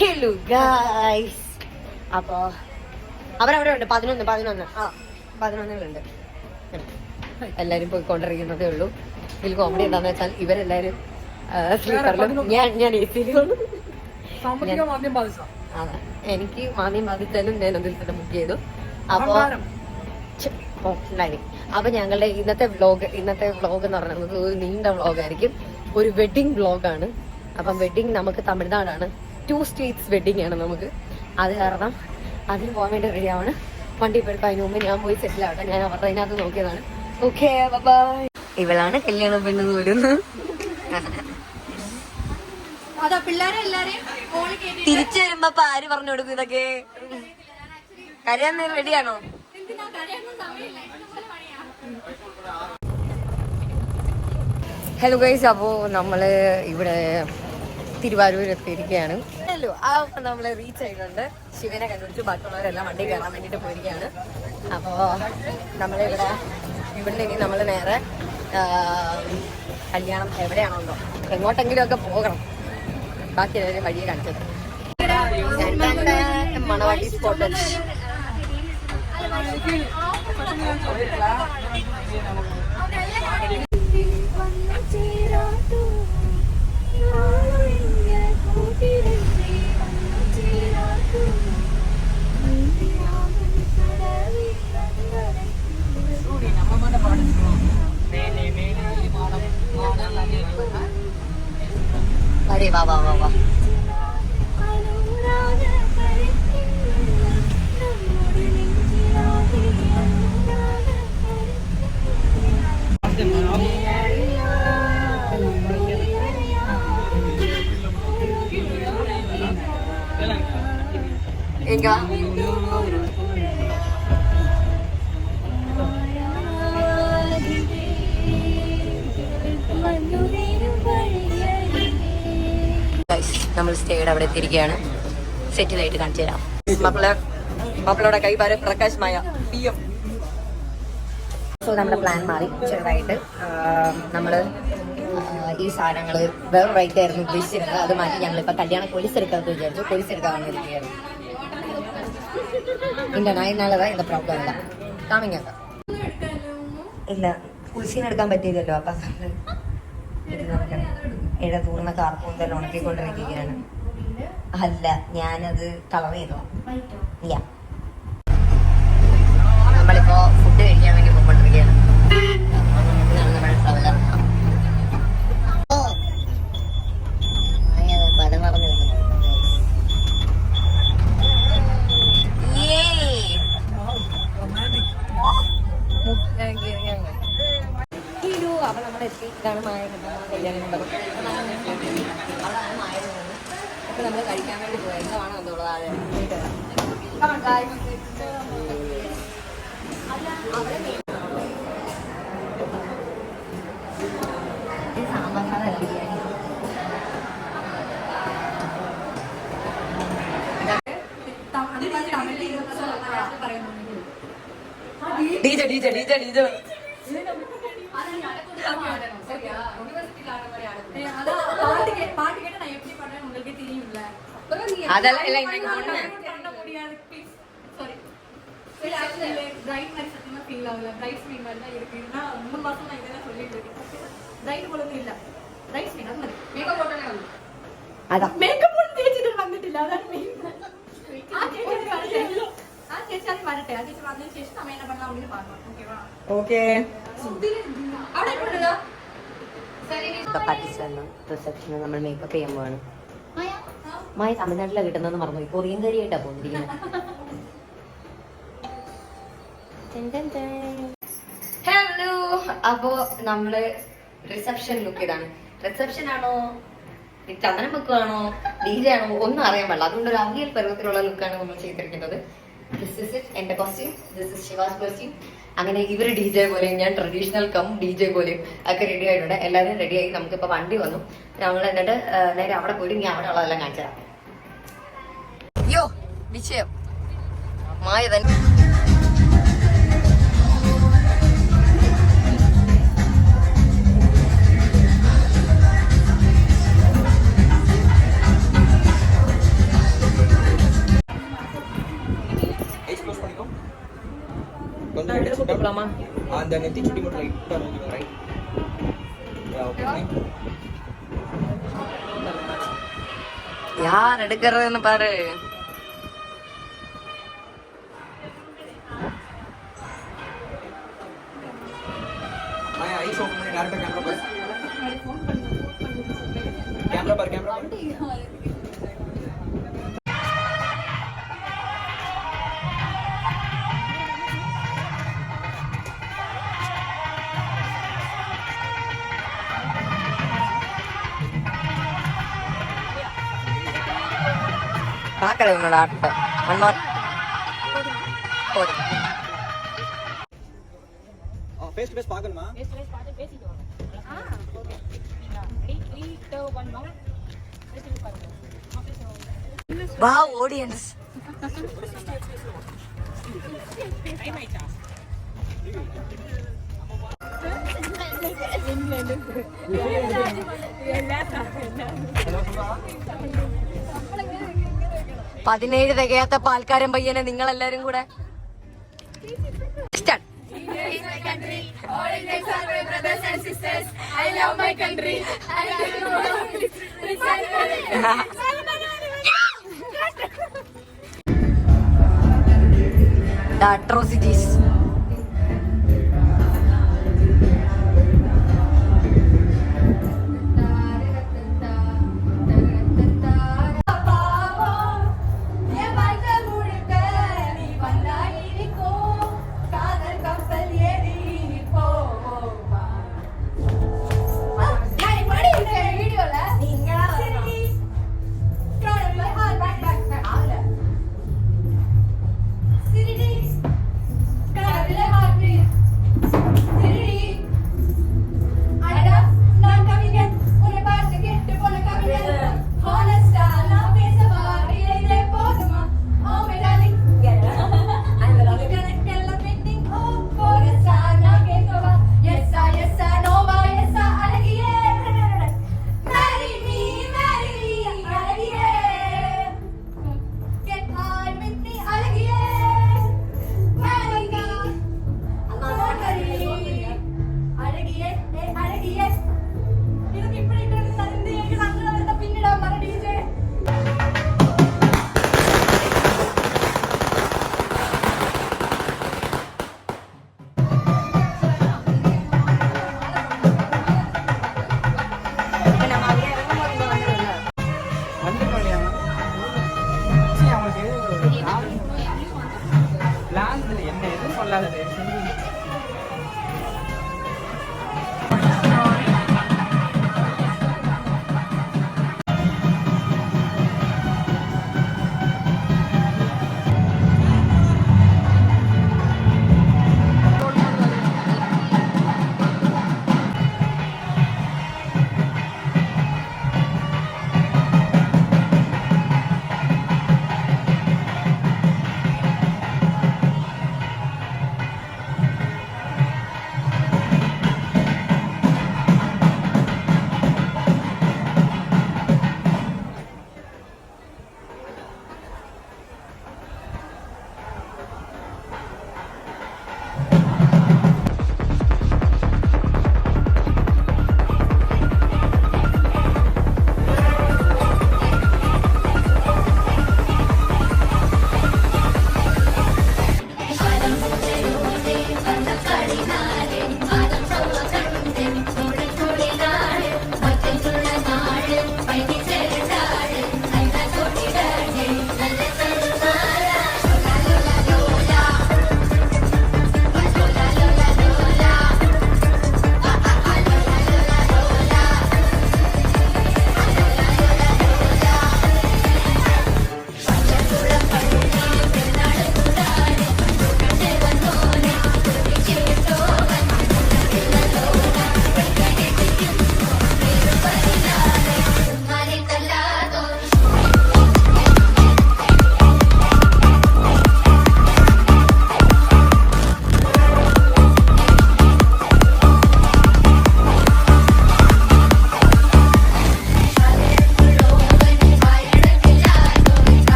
Hello guys അപ്പോ അവരവിടെ ഉണ്ട് പതിനൊന്ന്. പതിനൊന്ന് ആ പതിനൊന്നിലുണ്ട് എല്ലാരും പോയിക്കൊണ്ടിരിക്കുന്നതേ ഉള്ളൂ. ഇതിൽ കോമഡി എന്താന്ന് വെച്ചാൽ ഇവരെല്ലാരും സ്ലീപ്പറിലും ഞാൻ ഞാൻ എ സിയിലും മാന്ദ്യം എനിക്ക് മാന്യം ബാധിച്ചാലും ഞാൻ അതിൽ തന്നെ ബുക്ക് ചെയ്തു. അപ്പോ. അപ്പൊ ഞങ്ങളുടെ ഇന്നത്തെ വ്ലോഗ് ഇന്നത്തെ വ്ലോഗ് എന്ന് പറയുന്നത് ഒരു നീണ്ട വ്ലോഗ് ആയിരിക്കും. ഒരു വെഡിങ് വ്ലോഗാണ് അപ്പം വെഡിങ് നമുക്ക് തമിഴ്നാടാണ്. ടു സ്റ്റേറ്റ്സ് വെഡിങ് ആണ് നമുക്ക്. അത് കാരണം അതിന് പോകാൻ വേണ്ടി റെഡിയാണ് വണ്ടി ഇപ്പോൾ എടുക്കാൻ അതിന് മുമ്പ് ഞാൻ പോയി സെറ്റിൽ ആവട്ടെ. ഞാൻ അവരുടെ അതിനകത്ത് നോക്കിയതാണ്. ഓക്കെ ബൈ ഇവളാണ് കല്യാണം പെണ്ണ് പോരുന്നത് തിരിച്ചു വരുമ്പോ അപ്പൊ ആര് പറഞ്ഞു കൊടുക്കും ഇതൊക്കെ? കരയാൻ റെഡിയാണോ ഹലോ ഗൈസ് അപ്പോൾ നമ്മൾ ഇവിടെ തിരുവാരൂർ എത്തിയിരിക്കുകയാണ് ഹലോ നമ്മൾ റീച്ച് ആയിട്ടുണ്ട്. ശിവനെ കണ്ടുപിടിച്ച് ബാക്കിയുള്ളവരെല്ലാം വണ്ടി കയറാൻ വേണ്ടിയിട്ട് പോയിരിക്കുകയാണ്. അപ്പോൾ നമ്മളിവിടെ ഇവിടെ ഇനി നമ്മൾ നേരെ കല്യാണം എവിടെയാണല്ലോ എങ്ങോട്ടെങ്കിലും ഒക്കെ പോകണം. ബാക്കി എല്ലാവരും വഴിയെ കാണിച്ചത്. മണവാട്ടി സ്പോട്ട് 喂喂喂喂喂喂 എത്തിയിരിക്കുകയാണ് സെറ്റിലായിട്ട് കാണിച്ചു തരാം. മക്കളെ മപ്പിളയുടെ കൈവാരം പ്രകാശമായ പി എം സോ നമ്മുടെ പ്ലാൻ മാറി. ചെറുതായിട്ട് നമ്മൾ ഈ സാധനങ്ങൾ വേറെ റൈറ്റ് ആയിരുന്നു ഉദ്ദേശിച്ചിരുന്നത്. അത് മാറ്റി ഞങ്ങളിപ്പോൾ കല്യാണ കൊലിസെടുക്കാമെന്ന് വിചാരിച്ചു. കൊലിസ് എടുക്കാൻ വന്നിരിക്കുകയായിരുന്നു ഇല്ല നായനാളതാ എന്താ പ്രോബ്ലം ഇല്ല കാമിങ് ഇല്ല കുളിസീൻ എടുക്കാൻ പറ്റിയില്ലല്ലോ അപ്പം ഇത് നോക്കണം ഇഴ തൂർന്ന കാർപ്പൂന്തൽ ഉണക്കിക്കൊണ്ടിരിക്കുകയാണ്. അല്ല ഞാനത് കളർ ചെയ്തോ ഇല്ല. നമ്മളിപ്പോ ഫുഡ് കഴിക്കാൻ വേണ്ടി டிஜே டிஜே டிஜே டிஜே அதெல்லாம் இல்ல இன்னைக்கு பண்ண முடியாது ப்ளீஸ் சாரி சரி ஆக்சுவலி பிரைட் மாதிரி சத்தியமா ஃபீல் ஆகல பிரைட் ஸ்க்ரீன் மாதிரி தான் இருக்கு ஏன்னா மூணு மாசம் நான் இதெல்லாம் சொல்லிட்டு இருக்கேன் பிரைட் போலது இல்ல பிரைட் ஸ்க்ரீன் அது மாதிரி மேக்கப் போட்டனே வந்து அதான். மேக்கப் போட்டு தேய்ச்சிட்டு வந்துட்டு இல்ல அதான் மெயின் ஆ கேக்குது. ഓക്കെ പഠിച്ചു റിസപ്ഷന് നമ്മൾ മേക്കപ്പ് ചെയ്യാൻ പോവാണ്. മായ? തമിഴ്നാട്ടിലാണ് കിട്ടുന്നത് മറന്നു കൊറിയൻ കരിയായിട്ടാ പോന്നിരിക്കുന്നത് ഹലോ അപ്പോ നമ്മൾ റിസപ്ഷൻ ലുക്ക് ഇതാണ് റിസപ്ഷൻ ആണോ? ചന്ദനം വെക്കുകയാണോ ഡീജെ ആണോ? ഒന്നും അറിയാൻ പാടില്ല. അതുകൊണ്ട് ഒരു അവിയൽ പരുവത്തിലുള്ള ലുക്കാണ് നമ്മൾ ചെയ്തിരിക്കുന്നത്. ദിസ് ഇസ് ഇറ്റ് എന്റെ costume this is Shiva's costume അങ്ങനെ ഇവർ ഡി ജെ പോലെയും ഞാൻ ട്രഡീഷണൽ കം ഡി ജെ പോലെയും ഒക്കെ റെഡി ആയിട്ടുണ്ട്. എല്ലാവരും റെഡിയായി നമുക്കിപ്പോ വണ്ടി വന്നു. നമ്മൾ എന്നിട്ട് നേരെ അവിടെ പോയിട്ട് ഇനി അവിടെ ഉള്ളതെല്ലാം കാണിച്ചു തരാം അയ്യോ വിഷയം മായ பார்க்கலாமா அந்த நெத்தி சுட்டி மட்டும் லைட்டாக ரைட் ஓகே ஃபைன் யார் எடுக்கிறதுன்னு பாரு. ஐஸ் ஓப்பன் பண்ணி டேரக்டாக கேமரா பாரு. கேமரா பாரு கேமரா கடை உன்னோட ஆட்டத்தை ஆடியன்ஸ் പതിനേഴ് തികയാത്ത പാൽക്കാരൻ പയ്യനെ നിങ്ങൾ എല്ലാരും കൂടെ Start.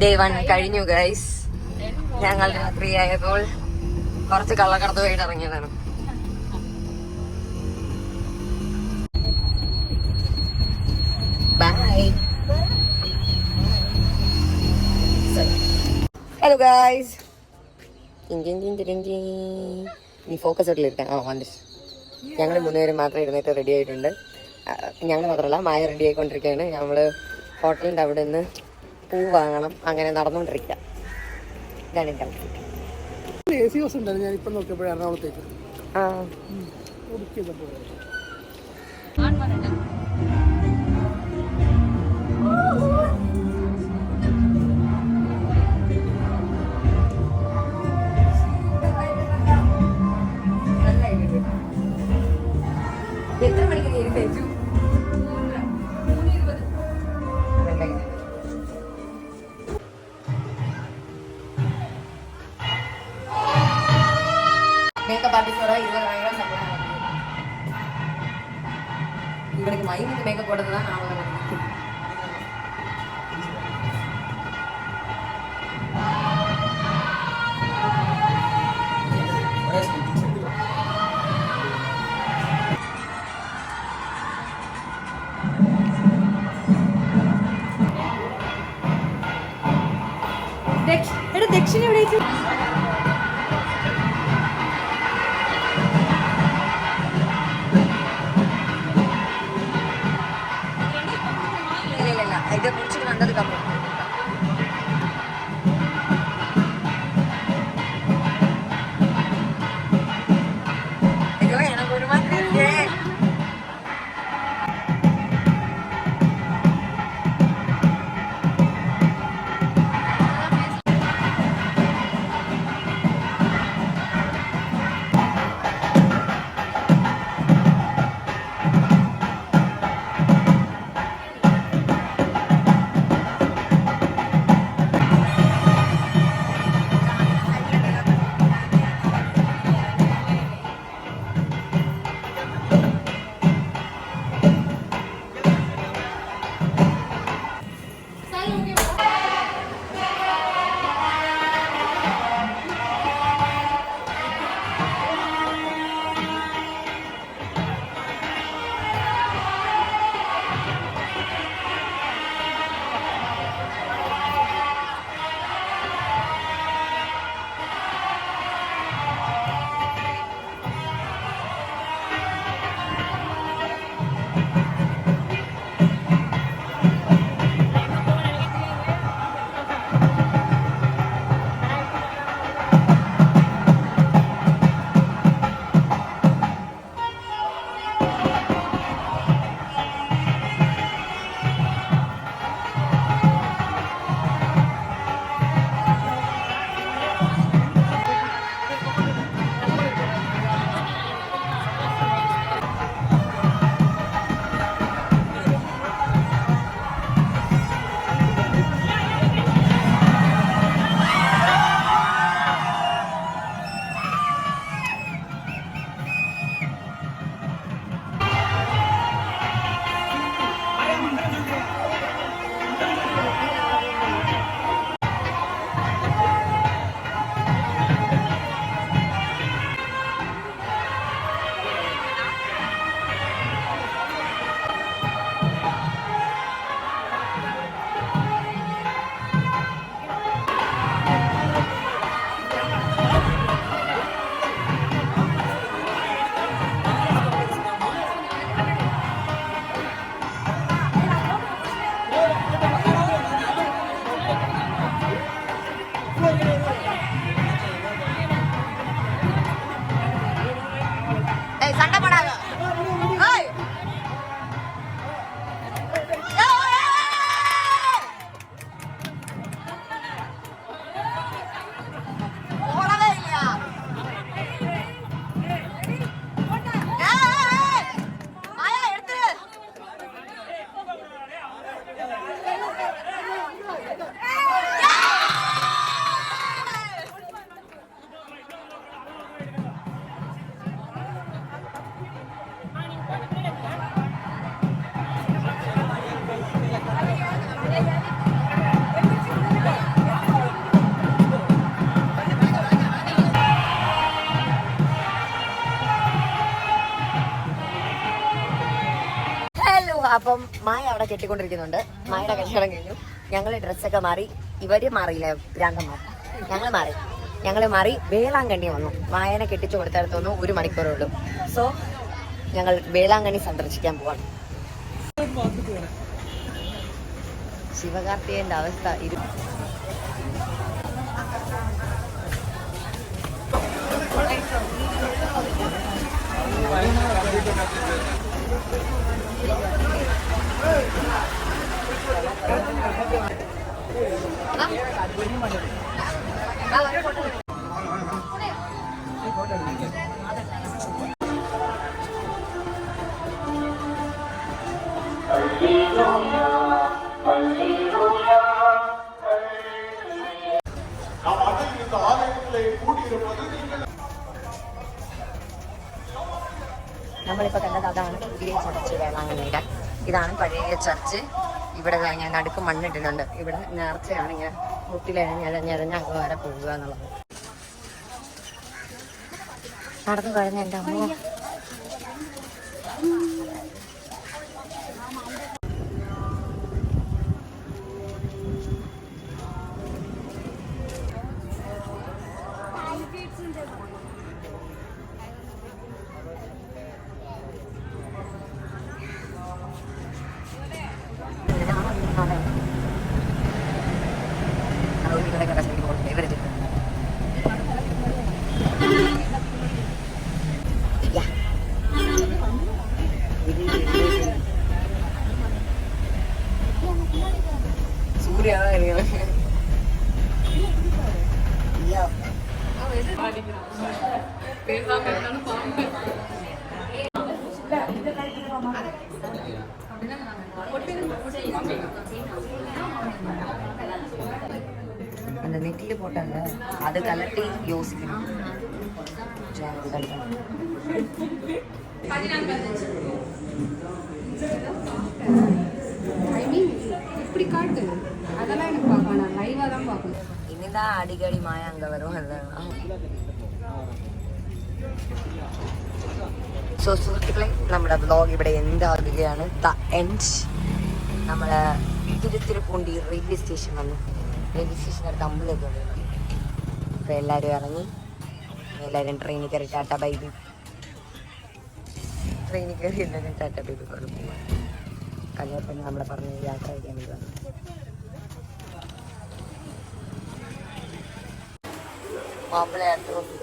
ഡേ വൺ കഴിഞ്ഞു ഗൈസ് ഞങ്ങൾ രാത്രിയായപ്പോൾ കുറച്ച് കള്ളക്കടത്ത് പോയിട്ട് ഇറങ്ങിയതാണ്. ബൈ ഹലോ ഗൈസ് നീ ഫോക്കസ് ഇട്ടിലിരിക്കാൻ ആ വന്നിട്ട്. ഞങ്ങൾ മൂന്നുപേരും മാത്രം ഇരുന്നിട്ട് റെഡി ആയിട്ടുണ്ട്. ഞങ്ങൾ മാത്രമല്ല മായ റെഡി ആയിക്കൊണ്ടിരിക്കുകയാണ്. നമ്മൾ ഹോട്ടലിന്റെ അവിടെ നിന്ന് പൂ വാങ്ങണം. അങ്ങനെ നടന്നുകൊണ്ടിരിക്കുക. ഇതാണ് എന്റെ outfit. എ സി ബസ് ഉണ്ടായിരുന്നു ഞാൻ ഇപ്പം നോക്കിയപ്പോൾ എറണാകുളത്തേക്ക്. ആ. ബുക്ക് ചെയ്തപ്പോൾ എത്ര മണിക്ക് നീ കഴിച്ചു എടാ ദക്ഷിണ അപ്പം മായ അവിടെ കെട്ടിക്കൊണ്ടിരിക്കുന്നുണ്ട്. മായയുടെ കല്യാണം കഴിഞ്ഞു. ഞങ്ങൾ ഡ്രസ്സൊക്കെ മാറി. ഇവർ മാറിയില്ല? ഭ്രാന്തന്മാർ ഞങ്ങൾ മാറി. ഞങ്ങൾ മാറി വേളാങ്കണ്ണി വന്നു. മായനെ കെട്ടിച്ചു കൊടുത്തടുത്ത് വന്നു ഒരു മണിക്കൂറേ ഉള്ളൂ സോ ഞങ്ങൾ വേളാങ്കണ്ണി സന്ദർശിക്കാൻ പോവാണ്. ശിവകാർത്തികന്റെ അവസ്ഥ ഇരു നമ്മളിപ്പോ കണ്ടത് അതാണ് പുതിയ ചർച്ച് വേളാങ്കണ്ണിയുടെ ഇതാണ് പഴയ ചർച്ച്. ഇവിടെ ഞാൻ നടുക്ക് മണ്ണിട്ടിട്ടുണ്ട്. ഇവിടെ നേർച്ചയാണ് ഇങ്ങനെ മുട്ടിലഴഞ്ഞഴഞ്ഞഴഞ്ഞ് അങ്ങ് വരെ പോവുക എന്നുള്ളത്. നടന്നു കഴിഞ്ഞ എന്റെ അമ്മ அந்த நெட்டில போட்டாங்க அது கலட்டி யோசிக்கணும் ஐ மீன் இப்படி காட்டு அதெல்லாம் எனக்கு பார்க்க வேணாம் லைவாக தான் பார்க்கணும் இனிதான் அடிக்கடி மாயா அங்க வரும் സോ സുഹൃത്തുക്കളെ നമ്മുടെ വ്ലോഗ് ഇവിടെ എന്താകുകയാണ് ദ എൻഡ് നമ്മളെ തിരുത്തിരുപ്പൂണ്ടി റെയിൽവേ സ്റ്റേഷൻ വന്നു അടുത്ത് അമ്പലമൊക്കെ ഉണ്ട്. അപ്പോൾ എല്ലാവരും ഇറങ്ങി. എല്ലാവരും ട്രെയിനിൽ കയറി ടാറ്റ ബൈബി ട്രെയിനിൽ കയറി എല്ലാവരും ടാറ്റ ബൈബി കൊണ്ട് പോവാം. കല്യാണത്തിന് നമ്മളെ പറഞ്ഞ് യാത്ര ചെയ്യാൻ വേണ്ടി വന്നു മാപ്പിള അടുത്ത് നോക്കി